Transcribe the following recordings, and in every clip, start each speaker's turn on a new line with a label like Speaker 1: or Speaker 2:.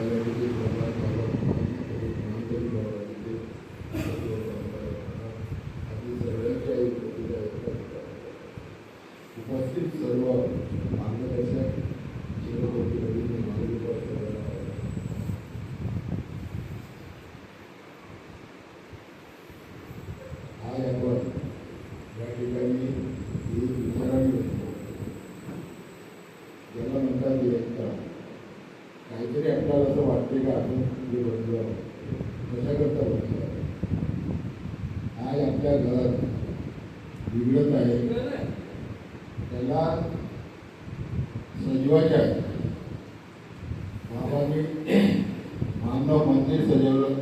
Speaker 1: त्यासाठी भगवान बाबा महादेव बाबा तिथे आपली सगळ्यांच्या उपस्थित सर्व मार्गदर्शक शिवकोटी रवींद्र महादेव सगळ्यांना आज आपण या ठिकाणी ही विचारावी होतो ज्याला म्हणतात एकता काहीतरी आपल्याला असं वाटते का आपण हे बंधू कशा करता आज आपल्या घरात बिघडत आहे. त्याला सजवायचे आहे. बाबांनी मानव मंदिर सजवलं.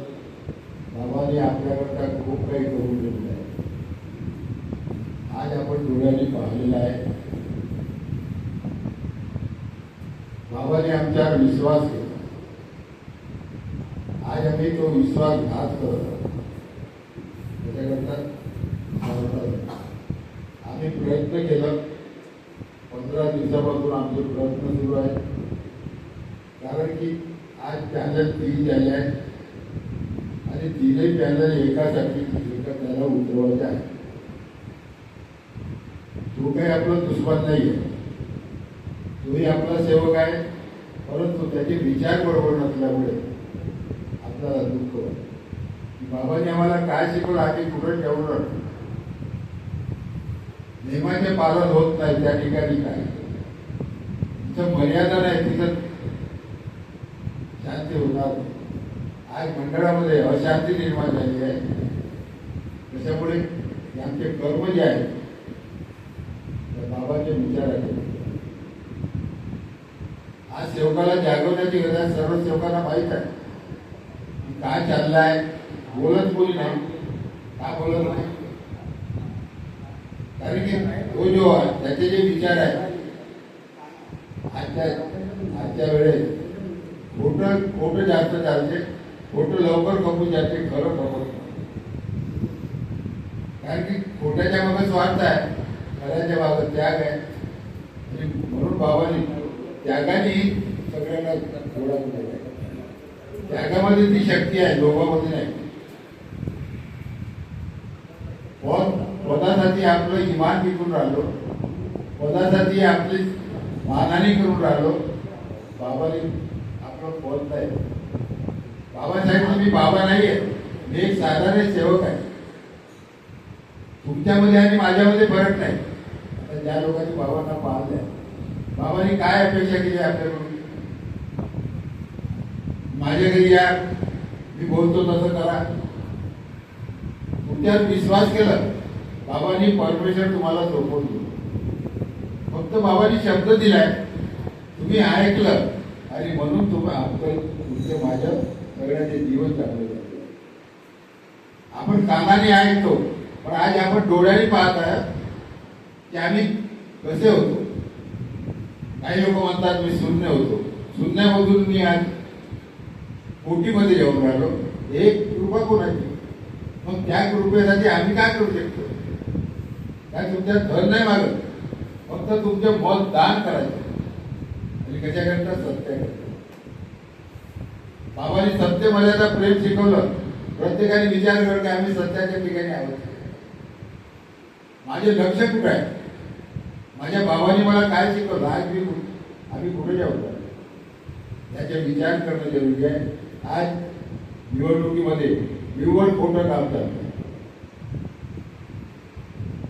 Speaker 1: बाबांनी आपल्याकडं खूप काही करून दिलेलं आहे आज आपण डोळ्यांनी पाहिलेलं आहे बाबाने आमच्यावर विश्वास केला आज आम्ही तो विश्वासघात करत त्याच्याकरता आम्ही प्रयत्न केला. पंधरा दिवसापासून आमचे प्रयत्न सुरू आहेत. कारण की आज पॅनल तीन झाले आहेत. आणि तिन्ही पॅनल एकासाठी एका त्याला उतरवायचे आहे तो काही आपला दुश्मन नाही आहे तोही आपला सेवक आहे. परंतु त्याचे विचार बरोबर नसल्यामुळे आपल्याला दुःख की बाबांनी आम्हाला काय शिकवलं आम्ही कुठं ठेवलं नियमाचे पालन होत नाही त्या ठिकाणी काय तिथं मर्यादा नाही तिथं शांती होणार आज मंडळामध्ये अशांती निर्माण झाली आहे. त्याच्यामुळे आमचे कर्म जे आहेत बाबाचे विचार आहेत. आज सेवकाला जागवण्याची गरज आहे सर्व सेवकांना माहीत आहे. काय चाललंय बोलत कोणी नाही. का बोलत नाही? कारण की तो जो त्याचे जे विचार आहेत आजच्या आजच्या वेळेस खोटं खोटं जास्त चालते खोटं लवकर खपून जाते खरं खपत कारण की खोट्याच्या मागे स्वार्थ आहे खऱ्याच्या मागे त्याग आहे. म्हणून बाबांनी त्यागाने सगळ्यांना गोळा केलेला आहे त्यागामध्ये ती शक्ती आहे लोभामध्ये नाही. पदासाठी आपलं इमान विकून राहिलो पदासाठी आपली मानाने करून राहिलो बाबाने आपलं पद नाही. बाबासाहेब मी बाबा नाही आहे मी एक साधारण सेवक आहे. तुमच्यामध्ये आणि माझ्यामध्ये फरक नाही. आता ज्या लोकांनी बाबांना पाहिलंय बाबांनी काय अपेक्षा केली आपल्याकडून माझ्या घरी या मी बोलतो तसं करा. तुमच्यावर विश्वास केला बाबांनी परमेश्वर तुम्हाला सोपवून दिलं फक्त बाबांनी शब्द दिलाय. तुम्ही ऐकलं आणि म्हणून तुम्ही आपलं तुमचे माझ्या सगळ्याचे जीवन चांगले झाले. आपण कानाने ऐकतो पण आज आपण डोळ्याने पाहत आहात की आम्ही कसे होतो? काही लोक म्हणतात मी शून्य होतो. शून्यामधून मी आज कोटीमध्ये येऊन राहिलो. एक कृपा कोणाची? मग त्या कृपेसाठी आम्ही काय करू शकतो? काय तुमच्या धन नाही मागत. फक्त तुमचे मत दान करायचं. आणि कशाकरता सत्य बाबांनी सत्य मर्यादा प्रेम शिकवलं. प्रत्येकाने विचार कर की आम्ही सत्याच्या ठिकाणी आहोत. माझे लक्ष कुठे आहे? माझ्या भावाने मला काय शिकवलं? आज मी आम्ही कुठे जाऊ याचा विचार करणं जरुरी आहे. आज निवडणुकीमध्ये निव्वळ खोटं काम चालतं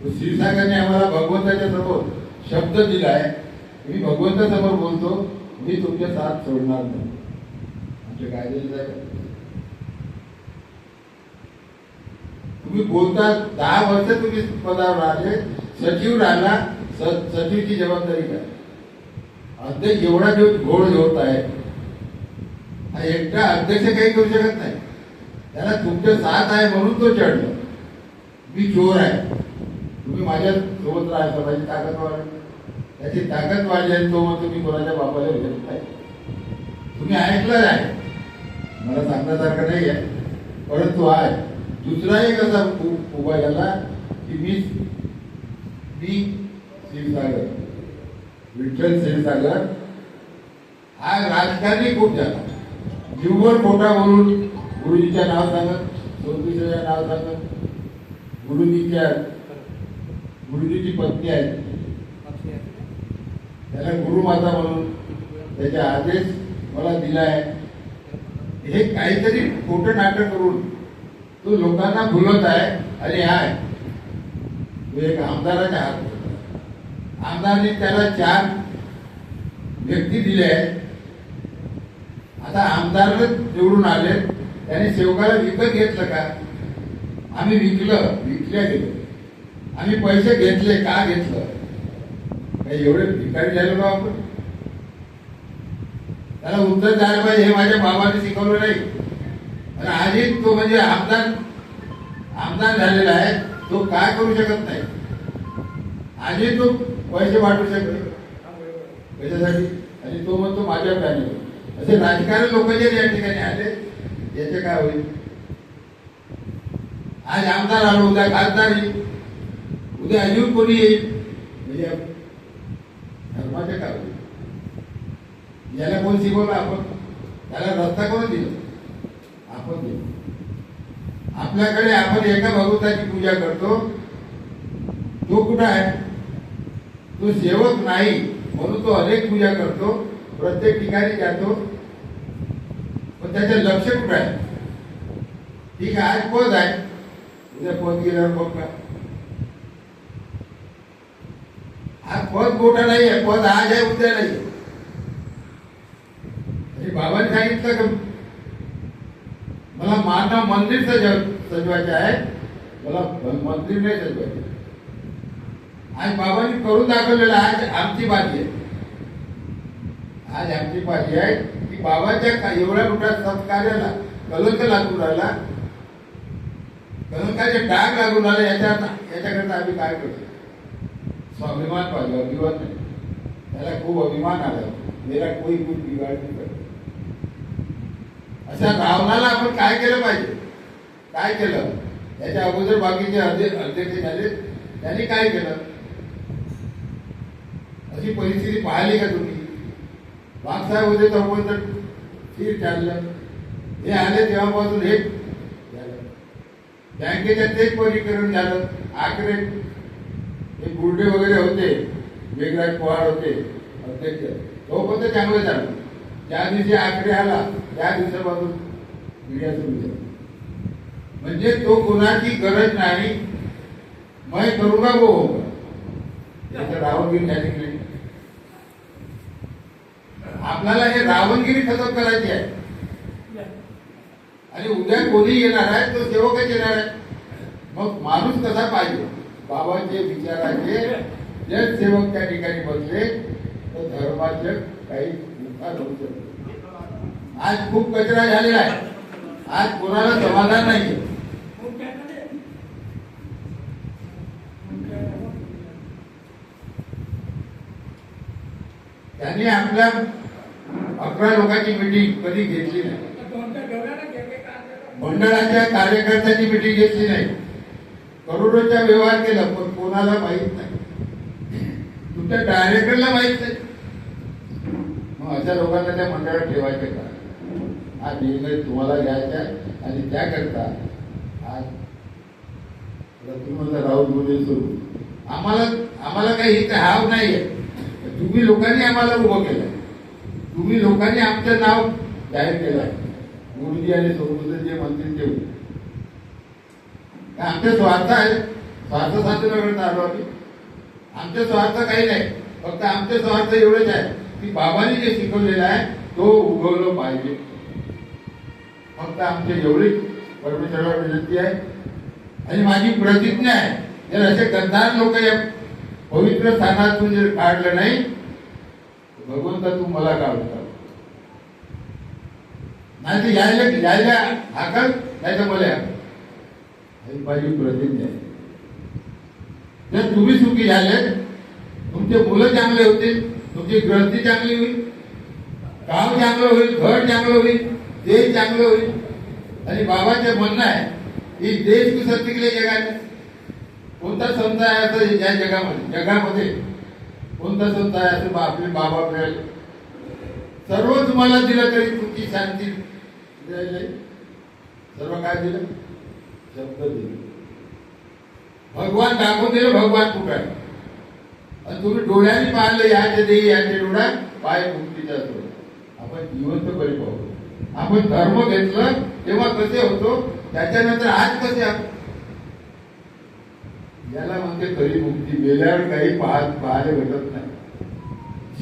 Speaker 1: तो आम्हाला भगवंताच्या समोर शब्द दिलाय. मी भगवंतासमोर बोलतो मी तुमच्या साथ सोडणार नाही. आमचे कायदे तुम्ही बोलता दहा वर्ष तुम्ही पदावर राहिले. सचिव राहिला सचिवची जबाबदारी काय? अध्यक्ष एवढा दिवस घोळ होत आहे हा एकटा अध्यक्ष काही करू शकत नाही. त्याला तुमच्या साथ आहे म्हणून तो चढलो मी चोर आहे. तुम्ही माझ्या सोबत राहा स्वतःची ताकद वाढली त्याची ताकद वाढली आहे तो मग तुम्ही कोणाच्या बापाला विचारत नाही तुम्ही ऐकलं आहे. मला सांगण्यासारखं नाही आहे. परंतु आहे दुसरा एक असा उभा झाला की मी मी क्षीरसागर विठ्ठल क्षीरसागर हा राजकारणी खूप झाला? जीववर खोटा बोलून गुरुजीच्या नाव सांगत चौकशीचं नाव सांगत गुरुजीच्या गुरुजीची पत्नी आहे. त्याला गुरुमाता म्हणून त्याचे आदेश मला दिला आहे हे काहीतरी खोटं नाटक करून तो लोकांना भुलत आहे आणि हाय तो एक आमदाराच्या हात आमदारने त्याला चार व्यक्ती दिले आहेत. आता आमदार निवडून आले. त्याने शेवगाला विकत घेतलं का? आम्ही विकलं विकल्या गेलो. आम्ही पैसे घेतले का घेतलं? काही एवढे भिकारी झालो का आपण? त्याला उत्तर द्यायला पाहिजे हे माझ्या बाबाने शिकवलं नाही. आणि आजही तो म्हणजे आमदार आमदार झालेला आहे. तो काय करू शकत नाही? आजही तो पैसे वाटू शकते. कशासाठी आणि तो म्हणतो माझ्या पॅनल असे राजकारण लोक जे या ठिकाणी आले याचे काय होईल? आज आमदार आलो उद्या खासदार येईल. उद्या अजून कोणी येईल? म्हणजे धर्माचे काय होईल? याला कोण शिकवलं आपण? त्याला रस्ता कोण दिला? आपण दिला. आपल्याकडे आपण एका भगवताची पूजा करतो. तो कुठं आहे? तो सेवक नाही म्हणून तो अनेक पूजा करतो प्रत्येक ठिकाणी जातो. पण त्याचं लक्ष कुठं आहे? ठीक आहे आज पद आहे. उद्या पद गेल्यावर बघ का? आज पद मोठा नाही आहे पद आज आहे उद्या नाही आणि बाबांनी सांगितलं का? मला माता मंदिर सजव सजवायचं आहे. मला मंदिर नाही सजवायचं. आणि बाबांनी करून दाखवलेलं आज आमची बाजी आहे. आज आमची बाजी आहे की बाबाच्या का- एवढ्या मोठ्या सत्कार्याला कलंक लागून राहिला. कलंकाचे डाग लागून राहिले याच्या याच्याकरता आम्ही काय करतो? स्वाभिमान पाहिजे अभिमान नाही. त्याला खूप अभिमान आला. मेरा कोई कुछ बिगाड नाही करत अशा रावणाला आपण काय केलं पाहिजे? काय केलं? त्याच्या अगोदर बाकीचे अध्यक्ष झाले. त्यांनी काय केलं? अशी परिस्थिती पाहिली का तुम्ही? बागसाहेब होते तोपर्यंत ठीक चाललं. हे आले तेव्हापासून हे झालं. बँकेच्या तेच परिकरण झालं. आकडे हे गुर्डे वगैरे होते. मेघराज पवार होते अध्यक्ष. तोपर्यंत चांगलं झालं. त्या दिवशी आकडे आला त्या दिवसापासून मीडिया सुरू झाली. म्हणजे तो कोणाची गरज नाही. मैं करू वो गो? त्याचं रावणगिरी झाली नाही? आपल्याला हे रावणगिरी खतम करायची आहे. आणि उद्या कोणी येणार आहे तो सेवकच येणार आहे. मग माणूस कसा पाहिजे? बाबांचे विचाराचे जर सेवक त्या ठिकाणी बसले तर धर्माचे काही नुकसान होऊ शकते आज खूप कचरा झालेला आहे. आज कोणाला समाधान नाही त्यांनी आपल्या अकरा लोकांची मिटिंग कधी घेतली नाही. मंडळाच्या कार्यकर्त्यांची मिटिंग घेतली नाही. करोडोचा व्यवहार केला पण कोणाला माहीत नाही. तुमच्या डायरेक्टरला माहीत नाही. मग अशा लोकांना त्या मंडळात ठेवायचे का? हा निर्णय तुम्हाला घ्यायचा आहे आणि त्याकरता आज तुम्हाला राहुल बोलले सुरू. आम्हाला आम्हाला काही हित हाव नाही आहे तुम्ही लोकांनी आम्हाला उभं केलं तुम्ही लोकांनी आमचं नाव जाहीर केलं आहे. गुरुजी आणि सोबत जे म्हणतील ते आमचे स्वार्थ आहे स्वार्थ साधन आलो आम्ही. आमचे स्वार्थ काही नाही. फक्त आमचे स्वार्थ एवढेच आहे की बाबांनी जे शिकवलेलं आहे तो उगवलं पाहिजे. फक्त आमचे एवढी परमेश्वरावर विनंती आहे. आणि माझी प्रतिज्ञा आहे. जर असे गद्दार लोक या पवित्र स्थानातून जर काढलं नाही भगवंता तू मला काढता नाही ते यायला यायला हाकल नाही तर मला हाकल. ही माझी प्रतिज्ञा आहे. जर तुम्ही सुखी झाले तुमचे मुलं चांगले होतील तुमची ग्रंथी चांगली होईल काम चांगलं होईल घर चांगलं होईल देश चांगलं होईल. आणि बाबाचे म्हणणं आहे की देश कुसर तिकडे जगाने कोणता संत आहे असं या जगामध्ये जगामध्ये कोणता संत आहे? असं बा- आपले बाबा मिळेल. सर्व तुम्हाला दिलं तरी तुमची शांती द्यायला सर्व काय दिलं? शब्द दिले. भगवान दाखवून दिले भगवान कुठं आहे. आणि तुम्ही डोळ्याने पाहिलं याचे देई याचे डोळा पाय मुक्तीचा असतो. आपण जिवंत बळी पाहू. आपण धर्म घेतलं तेव्हा कसे होतो? त्याच्यानंतर आज कसे आहोत? याला म्हणते खरी मुक्ती मेल्यावर काही पाहत पाहायला भेटत नाही.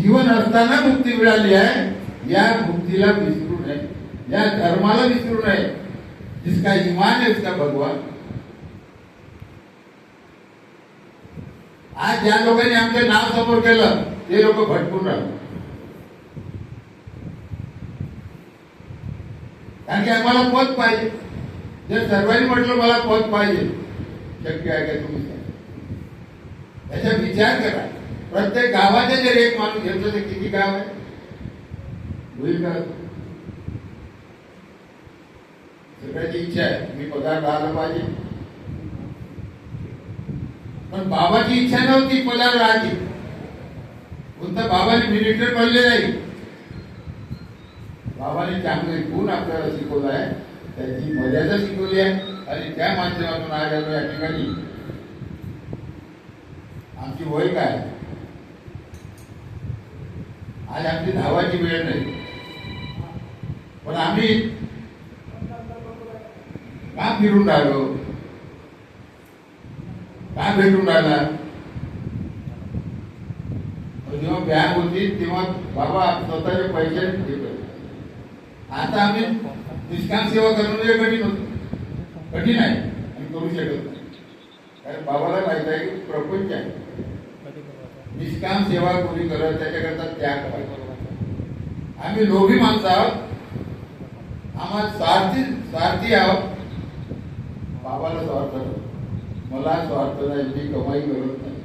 Speaker 1: जीवन असताना मुक्ती मिळाली आहे, या मुक्तीला विसरू नये. या धर्माला विसरू नये. जिसका उसका भगवान. आज ज्या लोकांनी आमचं नाव समोर केलं, ते लोक भटकून राहिले. कारण की आम्हाला पद पाहिजे. जर सर्वांनी म्हटलं, मला पद पाहिजे. शक्य आहे का तुम्ही याचा विचार करा. प्रत्येक गावाचे जर एक माणूस घेतलं तर किती गाव आहे? होईल का? सगळ्याची इच्छा आहे. मी पगार राहिला पाहिजे. पण बाबाची इच्छा नव्हती पगार राहायची कोणता बाबाने मिलिटरी बनले नाही. बाबाने चांगले गुण आपल्याला शिकवला आहे त्याची मर्यादा शिकवली आहे. आणि त्या माध्यमातून आज या ठिकाणी आमची वय काय? आज आमची धावाची वेळ नाही. पण आम्ही का फिरून राहिलो. का भेटून राहिला. जेव्हा बँक होती तेव्हा बाबा स्वतःचे पैसे आता आम्ही निष्काम सेवा करणं म्हणजे कठीण होत. कठीण आहे. आम्ही करू शकत नाही. कारण बाबाला माहीत आहे की प्रपंच आहे. निष्काम सेवा कोणी करत त्याच्याकरता त्याग पाहिजे आम्ही लोभी माणसं आहोत. आम्हाला स्वार्थी स्वार्थी आहोत. बाबाला स्वार्थ मला स्वार्थ नाही मी कमाई करत नाही.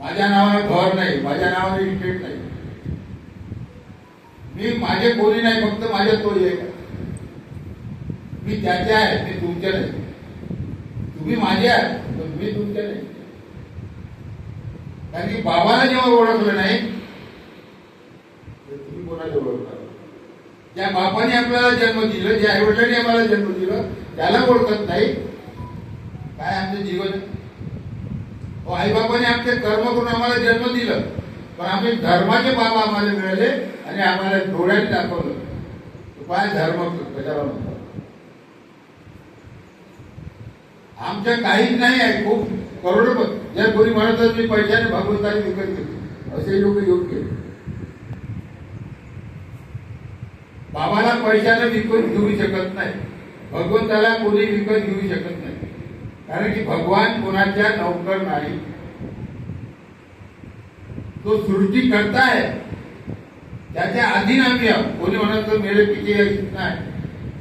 Speaker 1: माझ्या नावाने घर नाही माझ्या नावाने इस्टेट नाही. मी माझे कोणी नाही फक्त माझ्या तो एक आहे. मी त्याचे आहे मी तुमचे नाही. तुम्ही माझे आहे पण मी तुमचे नाही. कारण की बाबाला जेव्हा ओळखलं नाही तुम्ही कोणाला ओळखणार ज्या बापाने आपल्याला जन्म दिलं ज्या आईवडिलांनी आम्हाला जन्म दिलं त्याला ओळखत नाही. काय आमचं जीवन? आई बापाने आमचे कर्म करून आम्हाला जन्म दिलं पण आम्ही धर्माचे बाबा आम्हाला मिळाले आणि आम्हाला डोळ्याने दाखवलं. तो काय धर्म कशाला म्हणतात. आमच्या काहीच नाही आहे खूप करोडो या कोणी म्हणत मी पैशाने भागवताने विकत घेतो असे लोक योग्य बाबाला पैशाने विकत घेऊ शकत नाही. भगवंताला कोणी विकत घेऊ शकत नाही. कारण की भगवान कोणाच्या नौकर नाही. तो सृष्टी करता है त्याच्या अधीन आम्ही आहोत. कोणी म्हणत तो मेरे पीछे नाही.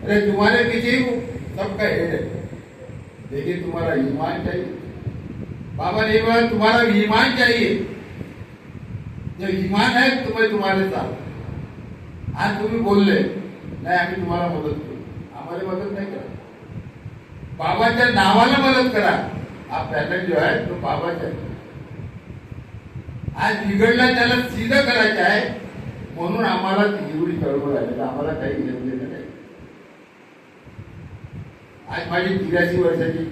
Speaker 1: अरे तुम्हाला पीछे ही सबका हेड है. लेकिन तुम्हारा चाहिए बाबा ने बोला तुम्हारा ईमान चाहिए. जब ईमान है तो मैं तुम्हारे साथ आज तुम्ही बोलले नाही आम्ही तुम्हाला मदत करू. आम्हाला मदत नाही करा बाबाच्या नावाला मदत करा. हा पॅनल जो आहे तो बाबाचा आहे. आज बिघडला त्याला सिद्ध करायचं आहे. म्हणून आम्हाला एवढी चळवळ आहे आम्हाला काही घेऊन नाही. आज माझी तिराशी वर्षाची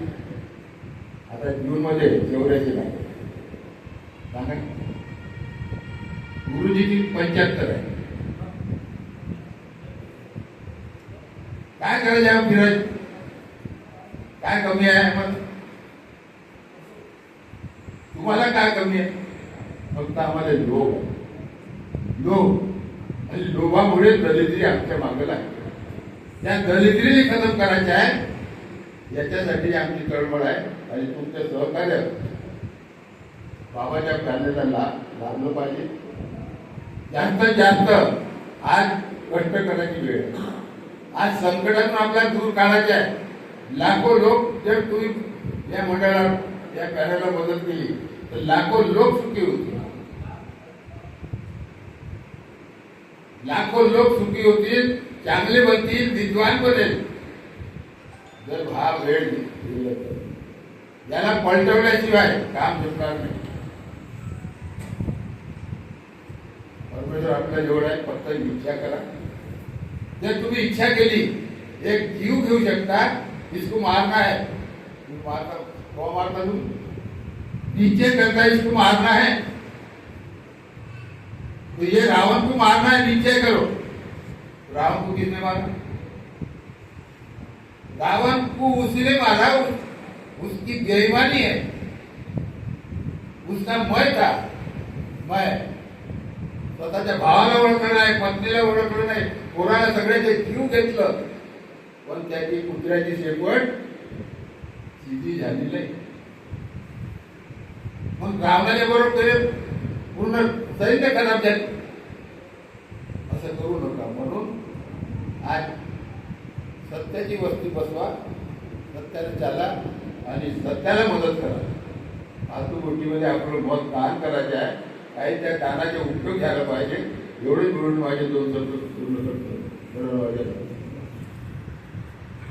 Speaker 1: आता जून मध्ये चौऱ्याशी सांगा गुरुजीची पंच्याहत्तर आहे. काय करायचं आहे फिरायचं काय कमी आहे मग तुम्हाला काय कमी आहे? फक्त आम्हाला लोभ लोभ. आणि लोभामुळे दलिद्री आमच्या मागे लागते त्या दलिद्रीने खतम करायचे आहे. याच्यासाठी आमची तळमळ आहे आणि तुमचं सहकार्य बाबाच्या पॅनलला लाभलं पाहिजे. जास्त जास्त आज कष्ट करायची वेळ आज संकटातून आपल्याला दूर काढायचे आहे. लाखो लोक जर तुम्ही या मंडळाला या पॅनलला मदत केली तर लाखो लोक सुखी होतील. लाखो लोक सुखी होतील चांगले बनतील विद्वान बनेल. जर हा वेळ पलटवल्याशिवाय काम सुटणार नाही परमेश्वर आपल्या जवळ आहे फक्त इच्छा करा। जर तुम्ही इच्छा केली एक जीव घेऊ शकता इसको मारना है तुम्ही नीचे करता है, इसको मारना है। तो ये रावण को मारना है नीचे करो। रावण को किसने मारा? दावन को उसने मारा उसकी बेईमानी है उसका मय था मय. स्वतःच्या भावाला ओळखलं नाही पत्नीला ओळखलं नाही सगळे सगळ्याचे जीव घेतलं. पण त्याची कुत्र्याची शेपट सिधी झाली नाही. मग रावणाने बरोबर ते पूर्ण सैन्य खराब झाले. असं करू नका म्हणून आज सत्याची वस्ती बसवा सत्याला चाला आणि सत्याला मदत करा. फालतू गोष्टीमध्ये आपलं मत दान करायचे आहे. काही त्या दानाचे उपयोग घ्यायला पाहिजे. एवढे मिळून माझे दोन शब्द पूर्ण करतो.